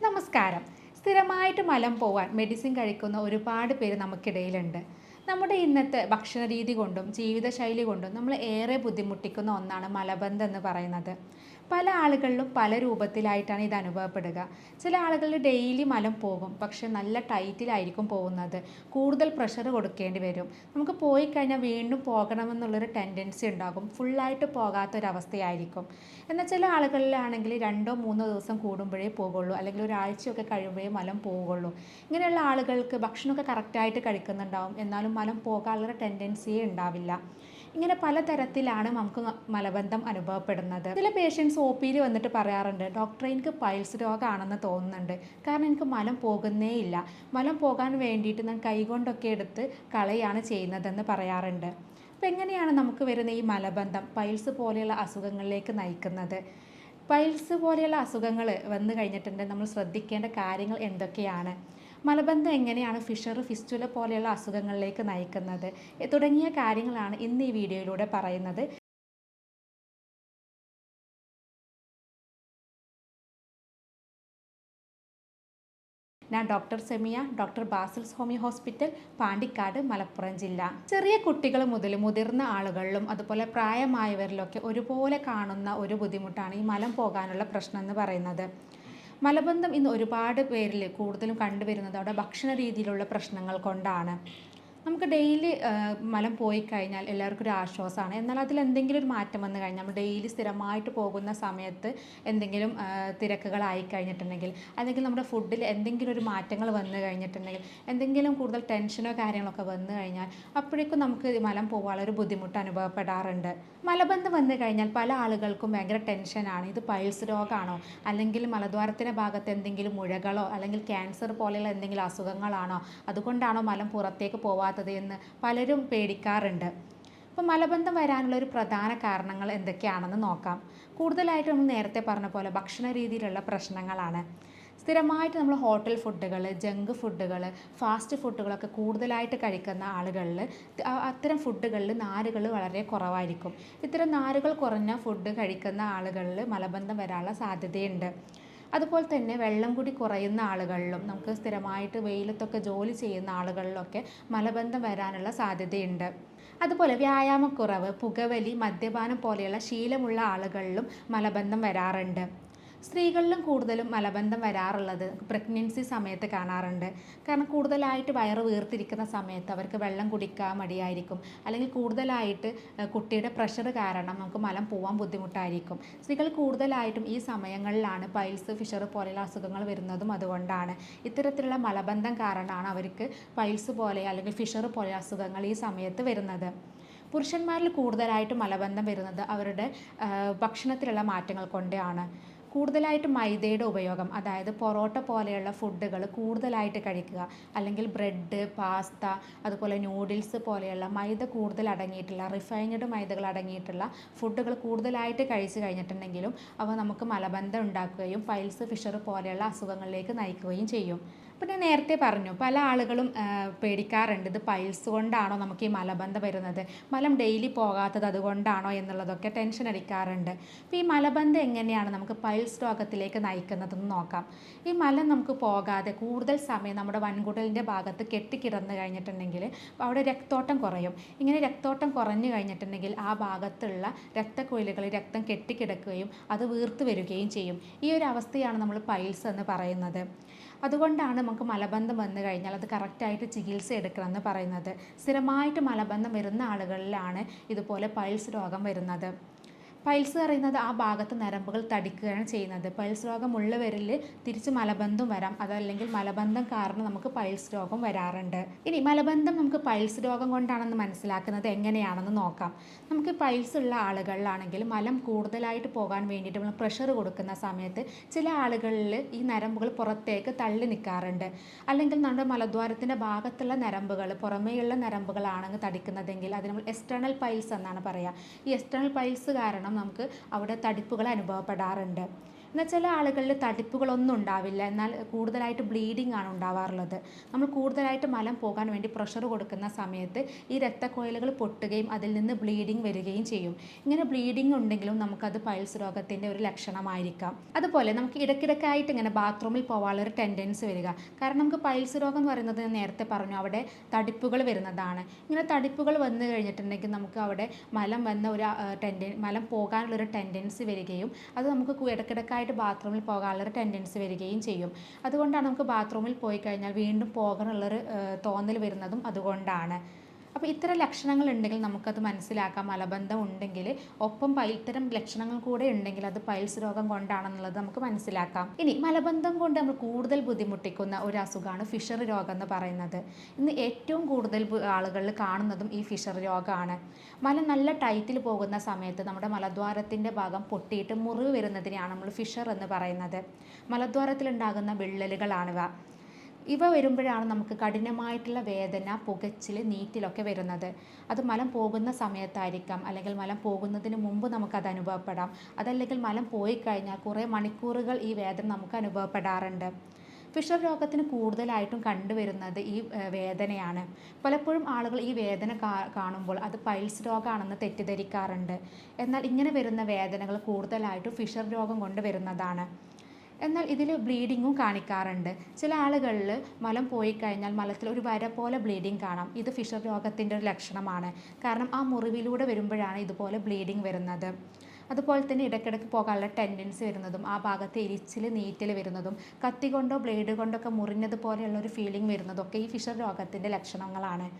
നമസ്കാരം. സ്ഥിരമായിട്ട് മലം പോവാൻ മെഡിസിൻ കഴിക്കുന്ന ഒരുപാട് പേര് നമുക്കിടയിലുണ്ട്. നമ്മുടെ ഇന്നത്തെ ഭക്ഷണ രീതി കൊണ്ടും ജീവിതശൈലി കൊണ്ടും നമ്മൾ ഏറെ ബുദ്ധിമുട്ടിക്കുന്ന ഒന്നാണ് മലബന്ധം എന്ന് പറയുന്നത്. പല ആളുകളിലും പല രൂപത്തിലായിട്ടാണ് ഇത് അനുഭവപ്പെടുക. ചില ആളുകളിൽ ഡെയിലി മലം പോകും പക്ഷെ നല്ല ടൈറ്റിലായിരിക്കും പോകുന്നത്. കൂടുതൽ പ്രഷർ കൊടുക്കേണ്ടി വരും. നമുക്ക് പോയി കഴിഞ്ഞാൽ വീണ്ടും പോകണമെന്നുള്ളൊരു ടെൻഡൻസി ഉണ്ടാകും. ഫുള്ളായിട്ട് പോകാത്തൊരവസ്ഥയായിരിക്കും. എന്നാൽ ചില ആളുകളിലാണെങ്കിൽ രണ്ടോ മൂന്നോ ദിവസം കൂടുമ്പോഴേ പോകുള്ളൂ. അല്ലെങ്കിൽ ഒരാഴ്ചയൊക്കെ കഴിയുമ്പോഴേ മലം പോകുള്ളൂ. ഇങ്ങനെയുള്ള ആളുകൾക്ക് ഭക്ഷണമൊക്കെ കറക്റ്റായിട്ട് കഴിക്കുന്നുണ്ടാവും. എന്നാലും മലം പോകാനുള്ള ടെൻഡൻസിയേ ഉണ്ടാവില്ല. ഇങ്ങനെ പലതരത്തിലാണ് നമുക്ക് മലബന്ധം അനുഭവപ്പെടുന്നത്. ചില പേഷ്യൻസ് ഒ പിയിൽ വന്നിട്ട് പറയാറുണ്ട് ഡോക്ടറെ എനിക്ക് പൈൽസ് രോഗമാണെന്ന് തോന്നുന്നുണ്ട്. കാരണം എനിക്ക് മലം പോകുന്നേ ഇല്ല. മലം പോകാൻ വേണ്ടിയിട്ട് ഞാൻ കൈകൊണ്ടൊക്കെ എടുത്ത് കളയാണ് ചെയ്യുന്നതെന്ന് പറയാറുണ്ട്. അപ്പോൾ എങ്ങനെയാണ് നമുക്ക് വരുന്ന ഈ മലബന്ധം പൈൽസ് പോലെയുള്ള അസുഖങ്ങളിലേക്ക് നയിക്കുന്നത്? പൈൽസ് പോലെയുള്ള അസുഖങ്ങൾ വന്നു കഴിഞ്ഞിട്ടുണ്ടെങ്കിൽ നമ്മൾ ശ്രദ്ധിക്കേണ്ട കാര്യങ്ങൾ എന്തൊക്കെയാണ്? മലബന്ധം എങ്ങനെയാണ് ഫിഷർ ഫിസ്റ്റുല പോലെയുള്ള അസുഖങ്ങളിലേക്ക് നയിക്കുന്നത്? തുടങ്ങിയ കാര്യങ്ങളാണ് ഇന്ന് ഈ വീഡിയോയിലൂടെ പറയുന്നത്. ഞാൻ doctor Semiya doctor Basil's homeo hospital Pandikkad Malappuram ജില്ല. ചെറിയ കുട്ടികൾ മുതൽ മുതിർന്ന ആളുകളിലും അതുപോലെ പ്രായമായവരിലൊക്കെ ഒരുപോലെ കാണുന്ന ഒരു ബുദ്ധിമുട്ടാണ് ഈ മലം പോകാനുള്ള പ്രശ്നം എന്ന് പറയുന്നത്. മലബന്ധം ഇന്ന് ഒരുപാട് പേരിൽ കൂടുതലും കണ്ടുവരുന്നത് അവിടെ ഭക്ഷണ രീതിയിലുള്ള പ്രശ്നങ്ങൾ കൊണ്ടാണ്. നമുക്ക് ഡെയിലി മലം പോയി കഴിഞ്ഞാൽ എല്ലാവർക്കും ഒരു ആശ്വാസമാണ്. എന്നാൽ അതിൽ എന്തെങ്കിലും ഒരു മാറ്റം വന്നു കഴിഞ്ഞാൽ നമ്മൾ ഡെയിലി സ്ഥിരമായിട്ട് പോകുന്ന സമയത്ത് എന്തെങ്കിലും തിരക്കുകളായി കഴിഞ്ഞിട്ടുണ്ടെങ്കിൽ അല്ലെങ്കിൽ നമ്മുടെ ഫുഡിൽ എന്തെങ്കിലും ഒരു മാറ്റങ്ങൾ വന്നു കഴിഞ്ഞിട്ടുണ്ടെങ്കിൽ എന്തെങ്കിലും കൂടുതൽ ടെൻഷനോ കാര്യങ്ങളൊക്കെ വന്നു കഴിഞ്ഞാൽ അപ്പോഴേക്കും നമുക്ക് മലം പോകാനുള്ള ഒരു ബുദ്ധിമുട്ട് അനുഭവപ്പെടാറുണ്ട്. മലബന്ധം വന്നു കഴിഞ്ഞാൽ പല ആളുകൾക്കും ഭയങ്കര ടെൻഷനാണ് ഇത് പൈൽസ് രോഗമാണോ അല്ലെങ്കിൽ മലദ്വാരത്തിന്റെ ഭാഗത്ത് എന്തെങ്കിലും മുഴകളോ അല്ലെങ്കിൽ ക്യാൻസർ പോലെയുള്ള എന്തെങ്കിലും അസുഖങ്ങളാണോ? അതുകൊണ്ടാണോ മലം പുറത്തേക്ക് പോവാത്തത് എന്ന് പലരും പേടിക്കാറുണ്ട്. അപ്പോൾ മലബന്ധം വരാനുള്ള ഒരു പ്രധാന കാരണങ്ങൾ എന്തൊക്കെയാണെന്ന് നോക്കാം. കൂടുതലായിട്ട് നമ്മൾ നേരത്തെ പറഞ്ഞ പോലെ ഭക്ഷണ രീതിയിലുള്ള പ്രശ്നങ്ങളാണ്. സ്ഥിരമായിട്ട് നമ്മൾ ഹോട്ടൽ ഫുഡുകൾ ജങ്ക് ഫുഡുകൾ ഫാസ്റ്റ് ഫുഡുകളൊക്കെ കൂടുതലായിട്ട് കഴിക്കുന്ന ആളുകളിൽ അത്തരം ഫുഡുകളിൽ നാരുകൾ വളരെ കുറവായിരിക്കും. ഇത്തരം നാരുകൾ കുറഞ്ഞ ഫുഡ് കഴിക്കുന്ന ആളുകളിൽ മലബന്ധം വരാനുള്ള സാധ്യതയുണ്ട്. അതുപോലെ തന്നെ വെള്ളം കൂടി കുറയുന്ന ആളുകളിലും നമുക്ക് സ്ഥിരമായിട്ട് വെയിലത്തൊക്കെ ജോലി ചെയ്യുന്ന ആളുകളിലൊക്കെ മലബന്ധം വരാനുള്ള സാധ്യതയുണ്ട്. അതുപോലെ വ്യായാമക്കുറവ് പുകവലി മദ്യപാനം പോലെയുള്ള ശീലമുള്ള ആളുകളിലും മലബന്ധം വരാറുണ്ട്. സ്ത്രീകളിലും കൂടുതലും മലബന്ധം വരാറുള്ളത് പ്രഗ്നൻസി സമയത്ത് കാണാറുണ്ട്. കാരണം കൂടുതലായിട്ട് വയറ് വീർത്തിരിക്കുന്ന സമയത്ത് അവർക്ക് വെള്ളം കുടിക്കാൻ മടിയായിരിക്കും. അല്ലെങ്കിൽ കൂടുതലായിട്ട് കുട്ടിയുടെ പ്രഷർ കാരണം നമുക്ക് മലം പോകാൻ ബുദ്ധിമുട്ടായിരിക്കും. സ്ത്രീകൾ കൂടുതലായിട്ടും ഈ സമയങ്ങളിലാണ് പൈൽസ് ഫിഷർ പോലെയുള്ള അസുഖങ്ങൾ വരുന്നതും അതുകൊണ്ടാണ്. ഇത്തരത്തിലുള്ള മലബന്ധം കാരണമാണ് അവർക്ക് പൈൽസ് പോലെ അല്ലെങ്കിൽ ഫിഷർ പോലെ അസുഖങ്ങൾ ഈ സമയത്ത് വരുന്നത്. പുരുഷന്മാരിൽ കൂടുതലായിട്ട് മലബന്ധം വരുന്നത് അവരുടെ ഭക്ഷണത്തിലുള്ള മാറ്റങ്ങൾ കൊണ്ടാണ്. കൂടുതലായിട്ട് മൈദയുടെ ഉപയോഗം അതായത് പൊറോട്ട പോലെയുള്ള ഫുഡുകൾ കൂടുതലായിട്ട് കഴിക്കുക. അല്ലെങ്കിൽ ബ്രെഡ് പാസ്ത അതുപോലെ നൂഡിൽസ് പോലെയുള്ള മൈദ കൂടുതൽ അടങ്ങിയിട്ടുള്ള റിഫൈൻഡ് മൈദകൾ അടങ്ങിയിട്ടുള്ള ഫുഡുകൾ കൂടുതലായിട്ട് കഴിച്ചു കഴിഞ്ഞിട്ടുണ്ടെങ്കിലും അവ നമുക്ക് മലബന്ധം ഉണ്ടാക്കുകയും പൈൽസ് ഫിഷർ പോലെയുള്ള അസുഖങ്ങളിലേക്ക് നയിക്കുകയും ചെയ്യും. ഞാൻ നേരത്തെ പറഞ്ഞു പല ആളുകളും പേടിക്കാറുണ്ട് ഇത് പൈൽസ് കൊണ്ടാണോ നമുക്ക് ഈ മലബന്ധം വരുന്നത്? മലം ഡെയിലി പോകാത്തത് അതുകൊണ്ടാണോ എന്നുള്ളതൊക്കെ ടെൻഷൻ അടിക്കാറുണ്ട്. അപ്പോൾ ഈ മലബന്ധം എങ്ങനെയാണ് നമുക്ക് പൈൽസ് രോഗത്തിലേക്ക് നയിക്കുന്നതെന്ന് നോക്കാം. ഈ മലം നമുക്ക് പോകാതെ കൂടുതൽ സമയം നമ്മുടെ വൻകുടലിന്റെ ഭാഗത്ത് കെട്ടിക്കിടന്ന് കഴിഞ്ഞിട്ടുണ്ടെങ്കിൽ അവിടെ രക്തോട്ടം കുറയും. ഇങ്ങനെ രക്തോട്ടം കുറഞ്ഞു കഴിഞ്ഞിട്ടുണ്ടെങ്കിൽ ആ ഭാഗത്തുള്ള രക്തക്കുഴലുകളിൽ രക്തം കെട്ടിക്കിടക്കുകയും അത് വീർത്ത് വരികയും ചെയ്യും. ഈ ഒരു അവസ്ഥയാണ് നമ്മൾ പൈൽസ് എന്ന് പറയുന്നത്. അതുകൊണ്ടാണ് നമുക്ക് മലബന്ധം വന്നു കഴിഞ്ഞാൽ അത് കറക്റ്റായിട്ട് ചികിത്സ എടുക്കണം എന്ന് പറയുന്നത്. സ്ഥിരമായിട്ട് മലബന്ധം വരുന്ന ആളുകളിലാണ് ഇതുപോലെ പൈൽസ് രോഗം വരുന്നത്. പൈൽസ് പറയുന്നത് ആ ഭാഗത്ത് നരമ്പുകൾ തടിക്കുകയാണ് ചെയ്യുന്നത്. പൈൽസ് രോഗമുള്ളവരിൽ തിരിച്ച് മലബന്ധം വരാം. അതല്ലെങ്കിൽ മലബന്ധം കാരണം നമുക്ക് പൈൽസ് രോഗം വരാറുണ്ട്. ഇനി മലബന്ധം നമുക്ക് പൈൽസ് രോഗം കൊണ്ടാണെന്ന് മനസ്സിലാക്കുന്നത് എങ്ങനെയാണെന്ന് നോക്കാം. നമുക്ക് പൈൽസ് ഉള്ള ആളുകളിലാണെങ്കിൽ മലം കൂടുതലായിട്ട് പോകാൻ വേണ്ടിയിട്ട് നമ്മൾ പ്രഷർ കൊടുക്കുന്ന സമയത്ത് ചില ആളുകളിൽ ഈ നരമ്പുകൾ പുറത്തേക്ക് തള്ളി നിൽക്കാറുണ്ട്. അല്ലെങ്കിൽ നമ്മുടെ മലദ്വാരത്തിന്റെ ഭാഗത്തുള്ള നരമ്പുകൾ പുറമേയുള്ള നരമ്പുകളാണെങ്കിൽ തടിക്കുന്നതെങ്കിൽ അത് നമ്മൾ എക്സ്റ്റേണൽ പൈൽസ് എന്നാണ് പറയുക. ഈ എക്സ്റ്റേണൽ പൈൽസ് കാരണം നമുക്ക് അവിടെ തടിപ്പുകൾ അനുഭവപ്പെടാറുണ്ട്. എന്നാൽ ചില ആളുകളിൽ തടിപ്പുകളൊന്നും ഉണ്ടാവില്ല. എന്നാൽ കൂടുതലായിട്ട് ബ്ലീഡിംഗ് ആണ് ഉണ്ടാവാറുള്ളത്. നമ്മൾ കൂടുതലായിട്ട് മലം പോകാൻ വേണ്ടി പ്രഷർ കൊടുക്കുന്ന സമയത്ത് ഈ രക്തക്കുഴലുകൾ പൊട്ടുകയും അതിൽ നിന്ന് ബ്ലീഡിംഗ് വരികയും ചെയ്യും. ഇങ്ങനെ ബ്ലീഡിംഗ് ഉണ്ടെങ്കിലും നമുക്കത് പൈൽസ് രോഗത്തിന്റെ ഒരു ലക്ഷണമായിരിക്കാം. അതുപോലെ നമുക്ക് ഇടയ്ക്കിടയ്ക്കായിട്ട് ഇങ്ങനെ ബാത്റൂമിൽ പോകാനുള്ളൊരു ടെൻഡൻസി വരിക. കാരണം നമുക്ക് പൈൽസ് രോഗം എന്ന് പറയുന്നത് നേരത്തെ പറഞ്ഞു അവിടെ തടിപ്പുകൾ വരുന്നതാണ്. ഇങ്ങനെ തടിപ്പുകൾ വന്നു കഴിഞ്ഞിട്ടുണ്ടെങ്കിൽ നമുക്ക് അവിടെ മലം വന്ന ഒരു ടെൻഡൻ മലം പോകാനുള്ളൊരു ടെൻഡൻസി വരികയും അത് നമുക്ക് കു- ഇടയ്ക്കിടയ്ക്കായിട്ട് ബാത്റൂമിൽ പോകാനുള്ളൊരു ടെൻഡൻസി വരികയും ചെയ്യും. അതുകൊണ്ടാണ് നമുക്ക് ബാത്റൂമിൽ പോയി കഴിഞ്ഞാൽ വീണ്ടും പോകാനുള്ളൊരു തോന്നൽ വരുന്നതും അതുകൊണ്ടാണ്. അപ്പോൾ ഇത്തരം ലക്ഷണങ്ങൾ ഉണ്ടെങ്കിൽ നമുക്കത് മനസ്സിലാക്കാം. മലബന്ധം ഉണ്ടെങ്കിൽ ഒപ്പം ഇത്തരം ലക്ഷണങ്ങൾ കൂടെ ഉണ്ടെങ്കിൽ അത് പൈൽസ് രോഗം കൊണ്ടാണെന്നുള്ളത് നമുക്ക് മനസ്സിലാക്കാം. ഇനി മലബന്ധം കൊണ്ട് നമ്മൾ കൂടുതൽ ബുദ്ധിമുട്ടിക്കുന്ന ഒരു അസുഖമാണ് ഫിഷർ രോഗം എന്ന് പറയുന്നത്. ഇന്ന് ഏറ്റവും കൂടുതൽ ആളുകളിൽ കാണുന്നതും ഈ ഫിഷർ രോഗമാണ്. മല നല്ല ടൈറ്റിൽ പോകുന്ന സമയത്ത് നമ്മുടെ മലദ്വാരത്തിന്റെ ഭാഗം പൊട്ടിയിട്ട് മുറിവ് വരുന്നതിനെയാണ് നമ്മൾ ഫിഷർ എന്ന് പറയുന്നത്. മലദ്വാരത്തിലുണ്ടാകുന്ന വിള്ളലുകളാണിവ. ഇവ വരുമ്പോഴാണ് നമുക്ക് കഠിനമായിട്ടുള്ള വേദന പുകച്ചിൽ നീറ്റിലൊക്കെ വരുന്നത്. അത് മലം പോകുന്ന സമയത്തായിരിക്കാം. അല്ലെങ്കിൽ മലം പോകുന്നതിന് മുമ്പ് നമുക്കത് അനുഭവപ്പെടാം. അതല്ലെങ്കിൽ മലം പോയി കഴിഞ്ഞാൽ കുറേ മണിക്കൂറുകൾ ഈ വേദന നമുക്ക് അനുഭവപ്പെടാറുണ്ട്. ഫിഷർ രോഗത്തിന് കൂടുതലായിട്ടും കണ്ടുവരുന്നത് ഈ വേദനയാണ്. പലപ്പോഴും ആളുകൾ ഈ വേദന കാണുമ്പോൾ അത് പൈൽസ് രോഗമാണെന്ന് തെറ്റിദ്ധരിക്കാറുണ്ട്. എന്നാൽ ഇങ്ങനെ വരുന്ന വേദനകൾ കൂടുതലായിട്ടും ഫിഷർ രോഗം കൊണ്ട് വരുന്നതാണ്. എന്നാൽ ഇതിൽ ബ്ലീഡിങ്ങും കാണിക്കാറുണ്ട്. ചില ആളുകളിൽ മലം പോയി കഴിഞ്ഞാൽ മലത്തിൽ ഒരു വര പോലെ ബ്ലീഡിങ് കാണാം. ഇത് ഫിഷർ രോഗത്തിന്റെ ഒരു ലക്ഷണമാണ്. കാരണം ആ മുറിവിലൂടെ വരുമ്പോഴാണ് ഇതുപോലെ ബ്ലീഡിങ് വരുന്നത്. അതുപോലെ തന്നെ ഇടയ്ക്കിടയ്ക്ക് പോകാനുള്ള ടെൻഡൻസി വരുന്നതും ആ ഭാഗത്ത് എരിച്ചിൽ നീറ്റൽ വരുന്നതും കത്തി കൊണ്ടോ ബ്ലേഡ് കൊണ്ടൊക്കെ മുറിഞ്ഞതുപോലെയുള്ള ഒരു ഫീലിംഗ് വരുന്നതൊക്കെ ഈ ഫിഷർ രോഗത്തിന്റെ ലക്ഷണങ്ങളാണ്.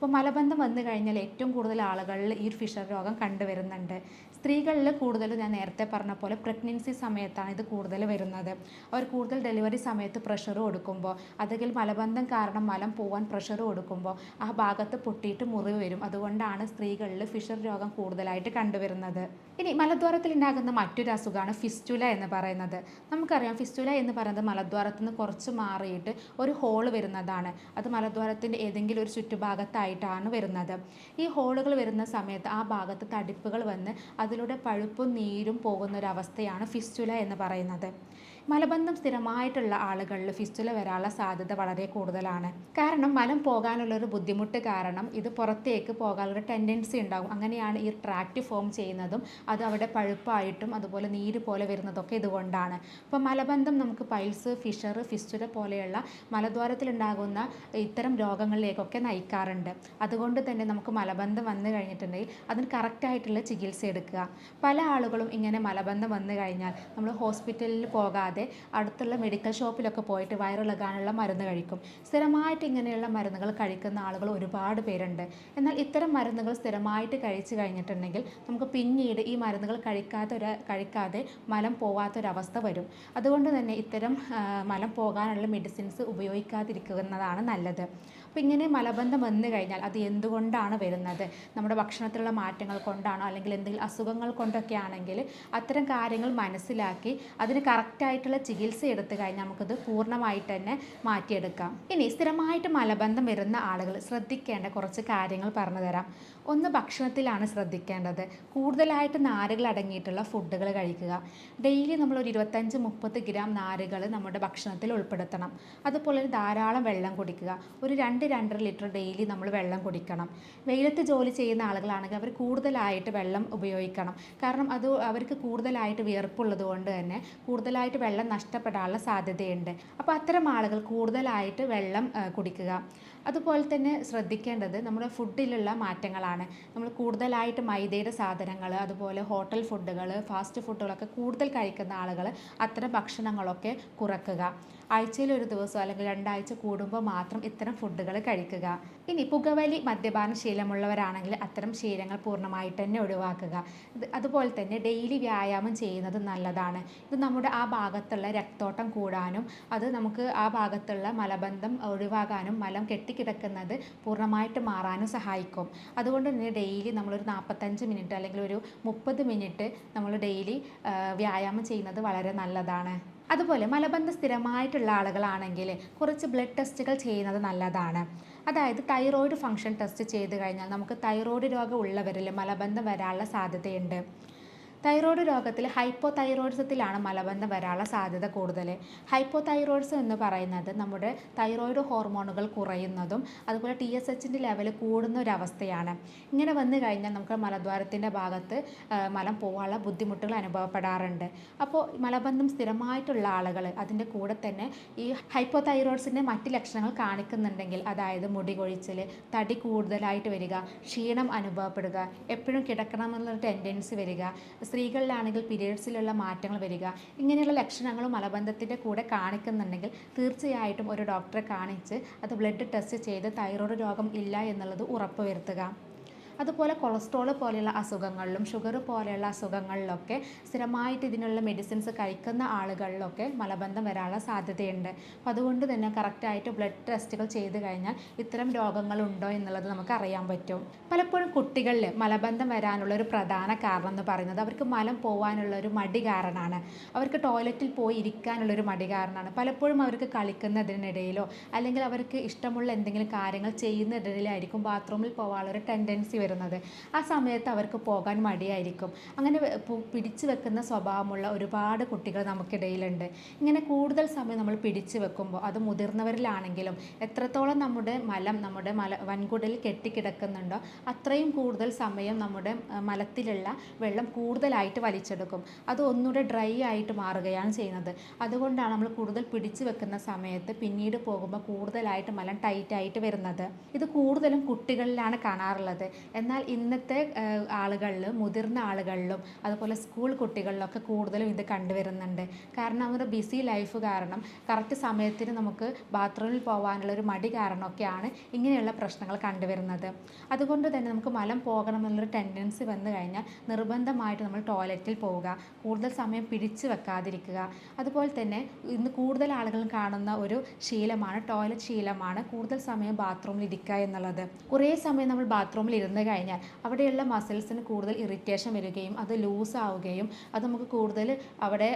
അപ്പോൾ മലബന്ധം വന്നു കഴിഞ്ഞാൽ ഏറ്റവും കൂടുതൽ ആളുകളിൽ ഈ ഒരു ഫിഷർ രോഗം കണ്ടുവരുന്നുണ്ട്. സ്ത്രീകളിൽ കൂടുതൽ ഞാൻ നേരത്തെ പറഞ്ഞ പോലെ പ്രഗ്നൻസി സമയത്താണ് ഇത് കൂടുതൽ വരുന്നത്. അവർ കൂടുതൽ ഡെലിവറി സമയത്ത് പ്രഷർ കൊടുക്കുമ്പോൾ അല്ലെങ്കിൽ മലബന്ധം കാരണം മലം പോവാൻ പ്രഷർ കൊടുക്കുമ്പോൾ ആ ഭാഗത്ത് പൊട്ടിയിട്ട് മുറിവ് വരും. അതുകൊണ്ടാണ് സ്ത്രീകളിൽ ഫിഷർ രോഗം കൂടുതലായിട്ട് കണ്ടുവരുന്നത്. ഇനി മലദ്വാരത്തിൽ ഉണ്ടാകുന്ന മറ്റൊരു അസുഖമാണ് ഫിസ്റ്റുല എന്ന് പറയുന്നത്. നമുക്കറിയാം ഫിസ്റ്റുല എന്ന് പറയുന്നത് മലദ്വാരത്തിൽ നിന്ന് കുറച്ച് മാറിയിട്ട് ഒരു ഹോൾ വരുന്നതാണ്. അത് മലദ്വാരത്തിന്റെ ഏതെങ്കിലും ഒരു ചുറ്റുഭാഗത്തായിട്ടാണ് വരുന്നത്. ഈ ഹോളുകൾ വരുന്ന സമയത്ത് ആ ഭാഗത്ത് തടിപ്പുകൾ വന്ന് അതിലൂടെ പഴുപ്പും നീരും പോകുന്ന ഒരു അവസ്ഥയാണ് ഫിസ്റ്റുല എന്ന് പറയുന്നത്. മലബന്ധം സ്ഥിരമായിട്ടുള്ള ആളുകളിൽ ഫിസ്റ്റുല വരാനുള്ള സാധ്യത വളരെ കൂടുതലാണ്. കാരണം മലം പോകാനുള്ള ഒരു ബുദ്ധിമുട്ട് കാരണം ഇത് പുറത്തേക്ക് പോകാനുള്ള ടെൻഡൻസി ഉണ്ടാകും. അങ്ങനെയാണ് ഈ ട്രാക്റ്റ് ഫോം ചെയ്യുന്നതും അത് അവിടെ പഴുപ്പായിട്ടും അതുപോലെ നീര് പോലെ വരുന്നതൊക്കെ ഇതുകൊണ്ടാണ്. അപ്പോൾ മലബന്ധം നമുക്ക് പൈൽസ് ഫിഷർ ഫിസ്റ്റുല പോലെയുള്ള മലദ്വാരത്തിലുണ്ടാകുന്ന ഇത്തരം രോഗങ്ങളിലേക്കൊക്കെ നയിക്കാറുണ്ട്. അതുകൊണ്ട് തന്നെ നമുക്ക് മലബന്ധം വന്നു കഴിഞ്ഞിട്ടുണ്ടെങ്കിൽ അതിന് കറക്റ്റായിട്ടുള്ള ചികിത്സ എടുക്കുക. പല ആളുകളും ഇങ്ങനെ മലബന്ധം വന്നു കഴിഞ്ഞാൽ നമ്മൾ ഹോസ്പിറ്റലിൽ പോകാതെ അടുത്തുള്ള മെഡിക്കൽ ഷോപ്പിലൊക്കെ പോയിട്ട് വയറിളകാനുള്ള മരുന്ന് കഴിക്കും. സ്ഥിരമായിട്ട് ഇങ്ങനെയുള്ള മരുന്നുകൾ കഴിക്കുന്ന ആളുകൾ ഒരുപാട് പേരുണ്ട്. എന്നാൽ ഇത്തരം മരുന്നുകൾ സ്ഥിരമായിട്ട് കഴിച്ചു കഴിഞ്ഞിട്ടുണ്ടെങ്കിൽ നമുക്ക് പിന്നീട് ഈ മരുന്നുകൾ കഴിക്കാത്ത ഒരു കഴിക്കാതെ മലം പോവാത്തൊരവസ്ഥ വരും. അതുകൊണ്ട് തന്നെ ഇത്തരം മലം പോകാനുള്ള മെഡിസിൻസ് ഉപയോഗിക്കാതിരിക്കുന്നതാണ് നല്ലത്. അപ്പോൾ ഇങ്ങനെ മലബന്ധം വന്നു കഴിഞ്ഞാൽ അത് എന്തുകൊണ്ടാണ് വരുന്നത്? നമ്മുടെ ഭക്ഷണത്തിലുള്ള മാറ്റങ്ങൾ കൊണ്ടാണോ? അല്ലെങ്കിൽ എന്തെങ്കിലും അസുഖങ്ങൾ കൊണ്ടൊക്കെ ആണെങ്കിൽ അത്തരം കാര്യങ്ങൾ മനസ്സിലാക്കി അതിന് കറക്റ്റായിട്ടുള്ള ചികിത്സ എടുത്തു കഴിഞ്ഞാൽ നമുക്കത് പൂർണമായിട്ട് തന്നെ മാറ്റിയെടുക്കാം. ഇനി സ്ഥിരമായിട്ട് മലബന്ധം വരുന്ന ആളുകൾ ശ്രദ്ധിക്കേണ്ട കുറച്ച് കാര്യങ്ങൾ പറഞ്ഞു തരാം. ഒന്ന് ഭക്ഷണത്തിലാണ് ശ്രദ്ധിക്കേണ്ടത്. കൂടുതലായിട്ട് നാരുകൾ അടങ്ങിയിട്ടുള്ള ഫുഡുകൾ കഴിക്കുക. ഡെയിലി നമ്മൾ ഒരു ഇരുപത്തഞ്ച് മുപ്പത് ഗ്രാം നാരുകൾ നമ്മുടെ ഭക്ഷണത്തിൽ ഉൾപ്പെടുത്തണം. അതുപോലെ ധാരാളം വെള്ളം കുടിക്കുക. ഒരു രണ്ട് രണ്ടര ലിറ്റർ ഡെയിലി നമ്മൾ വെള്ളം കുടിക്കണം. വെയിലത്ത് ജോലി ചെയ്യുന്ന ആളുകളാണെങ്കിൽ അവർ കൂടുതലായിട്ട് വെള്ളം ഉപയോഗിക്കണം. കാരണം അത് അവർക്ക് കൂടുതലായിട്ട് വിയർപ്പുള്ളത് കൊണ്ട് തന്നെ കൂടുതലായിട്ട് വെള്ളം നഷ്ടപ്പെടാനുള്ള സാധ്യതയുണ്ട്. അപ്പോൾ അത്തരം ആളുകൾ കൂടുതലായിട്ട് വെള്ളം കുടിക്കുക. അതുപോലെ തന്നെ ശ്രദ്ധിക്കേണ്ടത് നമ്മുടെ ഫുഡിലുള്ള മാറ്റങ്ങളാണ്. നമ്മൾ കൂടുതലായിട്ട് മൈദയുടെ സാധനങ്ങൾ അതുപോലെ ഹോട്ടൽ ഫുഡുകൾ ഫാസ്റ്റ് ഫുഡുകളൊക്കെ കൂടുതൽ കഴിക്കുന്ന ആളുകൾ അത്തരം ഭക്ഷണങ്ങളൊക്കെ കുറക്കുക. ആഴ്ചയിൽ ഒരു ദിവസം അല്ലെങ്കിൽ രണ്ടാഴ്ച കൂടുമ്പോൾ മാത്രം ഇത്തരം ഫുഡുകൾ കഴിക്കുക. ഇനി പുകവലി മദ്യപാന ശീലമുള്ളവരാണെങ്കിൽ അത്തരം ശീലങ്ങൾ പൂർണമായിട്ട് തന്നെ ഒഴിവാക്കുക. അതുപോലെ തന്നെ ഡെയിലി വ്യായാമം ചെയ്യുന്നത് നല്ലതാണ്. ഇത് നമ്മുടെ ആ ഭാഗത്തുള്ള രക്തോട്ടം കൂടാനും അത് നമുക്ക് ആ ഭാഗത്തുള്ള മലബന്ധം ഒഴിവാകാനും മലം കെട്ടിക്കിടക്കുന്നത് പൂർണമായിട്ട് മാറാനും സഹായിക്കും. അതുകൊണ്ട് തന്നെ ഡെയിലി നമ്മളൊരു നാൽപ്പത്തഞ്ച് മിനിറ്റ് അല്ലെങ്കിൽ ഒരു മുപ്പത് മിനിറ്റ് നമ്മൾ ഡെയിലി വ്യായാമം ചെയ്യുന്നത് വളരെ നല്ലതാണ്. അതുപോലെ മലബന്ധം സ്ഥിരമായിട്ടുള്ള ആളുകളാണെങ്കിൽ കുറച്ച് ബ്ലഡ് ടെസ്റ്റുകൾ ചെയ്യുന്നത് നല്ലതാണ്. അതായത് തൈറോയിഡ് ഫങ്ഷൻ ടെസ്റ്റ് ചെയ്ത് കഴിഞ്ഞാൽ നമുക്ക് തൈറോയിഡ് രോഗം ഉള്ളവരിൽ മലബന്ധം വരാനുള്ള സാധ്യതയുണ്ട്. തൈറോയ്ഡ് രോഗത്തിൽ ഹൈപ്പോ തൈറോയിഡ്സത്തിലാണ് മലബന്ധം വരാനുള്ള സാധ്യത കൂടുതൽ. ഹൈപ്പോ തൈറോയിഡ്സ് എന്ന് പറയുന്നത് നമ്മുടെ തൈറോയ്ഡ് ഹോർമോണുകൾ കുറയുന്നതും അതുപോലെ ടി എസ് എച്ചിന്റെ ലെവൽ കൂടുന്ന ഒരു അവസ്ഥയാണ് ഇങ്ങനെ വന്നു കഴിഞ്ഞാൽ നമുക്ക് മലദ്വാരത്തിന്റെ ഭാഗത്ത് മലം പോകാനുള്ള ബുദ്ധിമുട്ടുകൾ അനുഭവപ്പെടാറുണ്ട്. അപ്പോൾ മലബന്ധം സ്ഥിരമായിട്ടുള്ള ആളുകൾ അതിന്റെ കൂടെ തന്നെ ഈ ഹൈപ്പോ തൈറോയിഡ്സിന്റെ മറ്റ് ലക്ഷണങ്ങൾ കാണിക്കുന്നുണ്ടെങ്കിൽ അതായത് മുടി കൊഴിച്ചിൽ തടി കൂടുതലായിട്ട് വരിക ക്ഷീണം അനുഭവപ്പെടുക എപ്പോഴും കിടക്കണമെന്നുള്ള ടെൻഡൻസി വരിക സ്ത്രീകളിലാണെങ്കിൽ പീരിയഡ്സിലുള്ള മാറ്റങ്ങൾ വരിക ഇങ്ങനെയുള്ള ലക്ഷണങ്ങളും മലബന്ധത്തിന്റെ കൂടെ കാണിക്കുന്നുണ്ടെങ്കിൽ തീർച്ചയായിട്ടും ഒരു ഡോക്ടറെ കാണിച്ച് അത് ബ്ലഡ് ടെസ്റ്റ് ചെയ്ത് തൈറോയ്ഡ് രോഗം ഇല്ല എന്നുള്ളത് ഉറപ്പുവരുത്തുക. അതുപോലെ കൊളസ്ട്രോൾ പോലെയുള്ള അസുഖങ്ങളിലും ഷുഗർ പോലെയുള്ള അസുഖങ്ങളിലൊക്കെ സ്ഥിരമായിട്ട് ഇതിനുള്ള മെഡിസിൻസ് കഴിക്കുന്ന ആളുകളിലൊക്കെ മലബന്ധം വരാനുള്ള സാധ്യതയുണ്ട്. അപ്പോൾ അതുകൊണ്ട് തന്നെ കറക്റ്റായിട്ട് ബ്ലഡ് ടെസ്റ്റുകൾ ചെയ്ത് കഴിഞ്ഞാൽ ഇത്തരം രോഗങ്ങളുണ്ടോ എന്നുള്ളത് നമുക്ക് അറിയാൻ പറ്റും. പലപ്പോഴും കുട്ടികളിൽ മലബന്ധം വരാനുള്ള ഒരു പ്രധാന കാരണം എന്ന് പറയുന്നത് അവർക്ക് മലം പോകാനുള്ള ഒരു മടി കാരണമാണ്. അവർക്ക് ടോയ്ലറ്റിൽ പോയി ഇരിക്കാനുള്ള ഒരു മടി കാരണമാണ്. പലപ്പോഴും അവർക്ക് കളിക്കുന്നതിനിടയിലോ അല്ലെങ്കിൽ അവർക്ക് ഇഷ്ടമുള്ള എന്തെങ്കിലും കാര്യങ്ങൾ ചെയ്യുന്നതിനിടയിലായിരിക്കും ബാത്റൂമിൽ പോകാനുള്ള ഒരു ടെൻഡൻസി വരുന്നത് ആ സമയത്ത് അവർക്ക് പോകാൻ മടിയായിരിക്കും. അങ്ങനെ പിടിച്ചു വെക്കുന്ന സ്വഭാവമുള്ള ഒരുപാട് കുട്ടികൾ നമുക്കിടയിലുണ്ട്. ഇങ്ങനെ കൂടുതൽ സമയം നമ്മൾ പിടിച്ചു വെക്കുമ്പോൾ അത് മുതിർന്നവരിലാണെങ്കിലും എത്രത്തോളം നമ്മുടെ മലം നമ്മുടെ മല വൻകുടലിൽ കെട്ടിക്കിടക്കുന്നുണ്ടോ അത്രയും കൂടുതൽ സമയം നമ്മുടെ മലത്തിലുള്ള വെള്ളം കൂടുതലായിട്ട് വലിച്ചെടുക്കും. അത് ഒന്നുകൂടെ ഡ്രൈ ആയിട്ട് മാറുകയാണ് ചെയ്യുന്നത്. അതുകൊണ്ടാണ് നമ്മൾ കൂടുതൽ പിടിച്ചു വെക്കുന്ന സമയത്ത് പിന്നീട് പോകുമ്പോൾ കൂടുതലായിട്ട് മലം ടൈറ്റായിട്ട് വരുന്നത്. ഇത് കൂടുതലും കുട്ടികളിലാണ് കാണാറുള്ളത്. എന്നാൽ ഇന്നത്തെ ആളുകളിൽ മുതിർന്ന ആളുകളിലും അതുപോലെ സ്കൂൾ കുട്ടികളിലൊക്കെ കൂടുതലും ഇത് കണ്ടുവരുന്നുണ്ട്. കാരണം അവരുടെ ബിസി ലൈഫ് കാരണം കറക്റ്റ് സമയത്തിന് നമുക്ക് ബാത്റൂമിൽ പോകാനുള്ള ഒരു മടി കാരണമൊക്കെയാണ് ഇങ്ങനെയുള്ള പ്രശ്നങ്ങൾ കണ്ടുവരുന്നത്. അതുകൊണ്ട് തന്നെ നമുക്ക് മലം പോകണമെന്നുള്ളൊരു ടെൻഡൻസി വന്നു കഴിഞ്ഞാൽ നിർബന്ധമായിട്ട് നമ്മൾ ടോയ്ലറ്റിൽ പോവുക കൂടുതൽ സമയം പിടിച്ചു വെക്കാതിരിക്കുക. അതുപോലെ തന്നെ ഇന്ന് കൂടുതൽ ആളുകൾ കാണുന്ന ഒരു ശീലമാണ് ടോയ്ലറ്റ് ശീലമാണ് കൂടുതൽ സമയം ബാത്റൂമിൽ ഇരിക്കുക എന്നുള്ളത്. കുറേ സമയം നമ്മൾ ബാത്റൂമിൽ ഇരുന്ന് കഴിഞ്ഞാൽ അവിടെയുള്ള മസിൽസിന് കൂടുതൽ ഇറിറ്റേഷൻ വരികയും അത് ലൂസ് ആവുകയും അത് നമുക്ക് കൂടുതൽ അവിടെ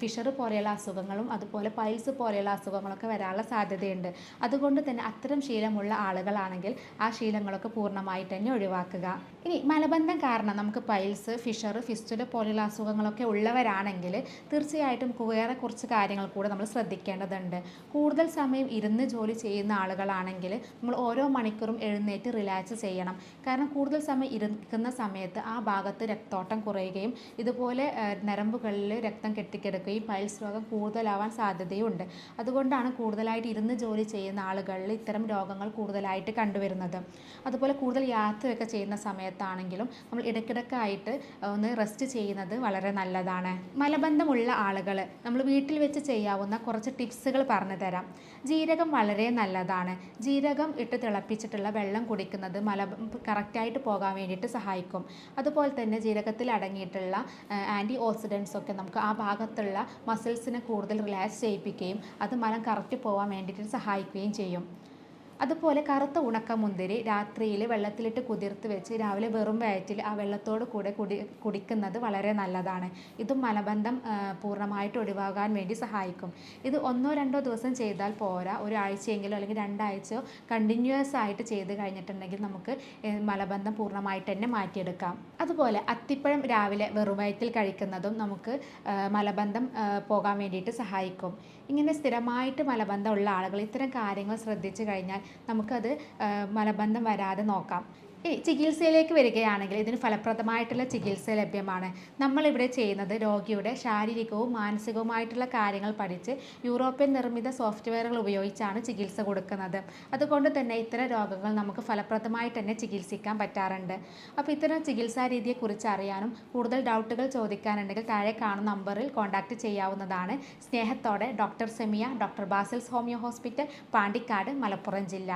ഫിഷർ പോലെയുള്ള അസുഖങ്ങളും അതുപോലെ പൈൽസ് പോലെയുള്ള അസുഖങ്ങളൊക്കെ വരാനുള്ള സാധ്യതയുണ്ട്. അതുകൊണ്ട് തന്നെ അത്തരം ശീലമുള്ള ആളുകളാണെങ്കിൽ ആ ശീലങ്ങളൊക്കെ പൂർണമായിട്ട് തന്നെ ഒഴിവാക്കുക. ഇനി മലബന്ധം കാരണം നമുക്ക് പൈൽസ് ഫിഷർ ഫിസ്റ്റുല പോലെയുള്ള അസുഖങ്ങളൊക്കെ ഉള്ളവരാണെങ്കിൽ തീർച്ചയായിട്ടും വേറെ കുറച്ച് കാര്യങ്ങൾ കൂടെ നമ്മൾ ശ്രദ്ധിക്കേണ്ടതുണ്ട്. കൂടുതൽ സമയം ഇരുന്ന് ജോലി ചെയ്യുന്ന ആളുകളാണെങ്കിൽ നമ്മൾ ഓരോ മണിക്കൂറും എഴുന്നേറ്റ് റിലാക്സ് ചെയ്യണം. കാരണം കൂടുതൽ സമയം ഇരിക്കുന്ന സമയത്ത് ആ ഭാഗത്ത് രക്തോട്ടം കുറയുകയും ഇതുപോലെ നരമ്പുകളിൽ രക്തം കെട്ടിക്കിടക്കുകയും പൈൽസ് രോഗം കൂടുതലാവാൻ സാധ്യതയുണ്ട്. അതുകൊണ്ടാണ് കൂടുതലായിട്ട് ഇരുന്ന് ജോലി ചെയ്യുന്ന ആളുകളിൽ ഇത്തരം രോഗങ്ങൾ കൂടുതലായിട്ട് കണ്ടുവരുന്നത്. അതുപോലെ കൂടുതൽ യാത്രയൊക്കെ ചെയ്യുന്ന സമയത്താണെങ്കിലും നമ്മൾ ഇടയ്ക്കിടയ്ക്കായിട്ട് ഒന്ന് റെസ്റ്റ് ചെയ്യുന്നത് വളരെ നല്ലതാണ്. മലബന്ധമുള്ള ആളുകൾ നമ്മൾ വീട്ടിൽ വെച്ച് ചെയ്യാവുന്ന കുറച്ച് ടിപ്സുകൾ പറഞ്ഞു തരാം. ജീരകം വളരെ നല്ലതാണ്. ജീരകം ഇട്ട് തിളപ്പിച്ചിട്ടുള്ള വെള്ളം കുടിക്കുന്നത് മല കറക്റ്റായിട്ട് പോകാൻ വേണ്ടിയിട്ട് സഹായിക്കും. അതുപോലെ തന്നെ ജീരകത്തിൽ അടങ്ങിയിട്ടുള്ള ആന്റി ഓക്സിഡൻസ് ഒക്കെ നമുക്ക് ആ ഭാഗത്തുള്ള മസിൽസിനെ കൂടുതൽ റിലാക്സ് ചെയ്യിപ്പിക്കുകയും അത് മലം കറക്റ്റ് പോകാൻ വേണ്ടിയിട്ട് സഹായിക്കുകയും ചെയ്യും. അതുപോലെ കറുത്ത ഉണക്കമുന്തിരി രാത്രിയിൽ വെള്ളത്തിലിട്ട് കുതിർത്ത് വെച്ച് രാവിലെ വെറും വയറ്റിൽ ആ വെള്ളത്തോട് കൂടെ കുടി കുടിക്കുന്നത് വളരെ നല്ലതാണ്. ഇതും മലബന്ധം പൂർണമായിട്ട് ഒഴിവാകാൻ വേണ്ടി സഹായിക്കും. ഇത് ഒന്നോ രണ്ടോ ദിവസം ചെയ്താൽ പോരാ. ഒരാഴ്ചയെങ്കിലോ അല്ലെങ്കിൽ രണ്ടാഴ്ചയോ കണ്ടിന്യൂസ് ആയിട്ട് ചെയ്ത് കഴിഞ്ഞിട്ടുണ്ടെങ്കിൽ നമുക്ക് മലബന്ധം പൂർണമായിട്ട് തന്നെ മാറ്റിയെടുക്കാം. അതുപോലെ അത്തിപ്പഴം രാവിലെ വെറും വയറ്റിൽ കഴിക്കുന്നതും നമുക്ക് മലബന്ധം പോകാൻ വേണ്ടിയിട്ട് സഹായിക്കും. ഇങ്ങനെ സ്ഥിരമായിട്ട് മലബന്ധമുള്ള ആളുകൾ ഇത്തരം കാര്യങ്ങൾ ശ്രദ്ധിച്ചു കഴിഞ്ഞാൽ നമുക്കത് മലബന്ധം വരാതെ നോക്കാം. ഇനി ചികിത്സയിലേക്ക് വരികയാണെങ്കിൽ ഇതിന് ഫലപ്രദമായിട്ടുള്ള ചികിത്സ ലഭ്യമാണ്. നമ്മളിവിടെ ചെയ്യുന്നത് രോഗിയുടെ ശാരീരികവും മാനസികവുമായിട്ടുള്ള കാര്യങ്ങൾ പഠിച്ച് യൂറോപ്യൻ നിർമ്മിത സോഫ്റ്റ്വെയറുകൾ ഉപയോഗിച്ചാണ് ചികിത്സ കൊടുക്കുന്നത്. അതുകൊണ്ട് തന്നെ ഇത്തരം രോഗങ്ങൾ നമുക്ക് ഫലപ്രദമായിട്ട് തന്നെ ചികിത്സിക്കാൻ പറ്റാറുണ്ട്. അപ്പോൾ ഇത്തരം ചികിത്സാ രീതിയെക്കുറിച്ച് അറിയാനും കൂടുതൽ ഡൗട്ടുകൾ ചോദിക്കാനുണ്ടെങ്കിൽ താഴെ കാണുന്ന നമ്പറിൽ കോൺടാക്റ്റ് ചെയ്യാവുന്നതാണ്. സ്നേഹത്തോടെ doctor Semiya doctor Basil's homeo hospital Pandikkad Malappuram ജില്ല.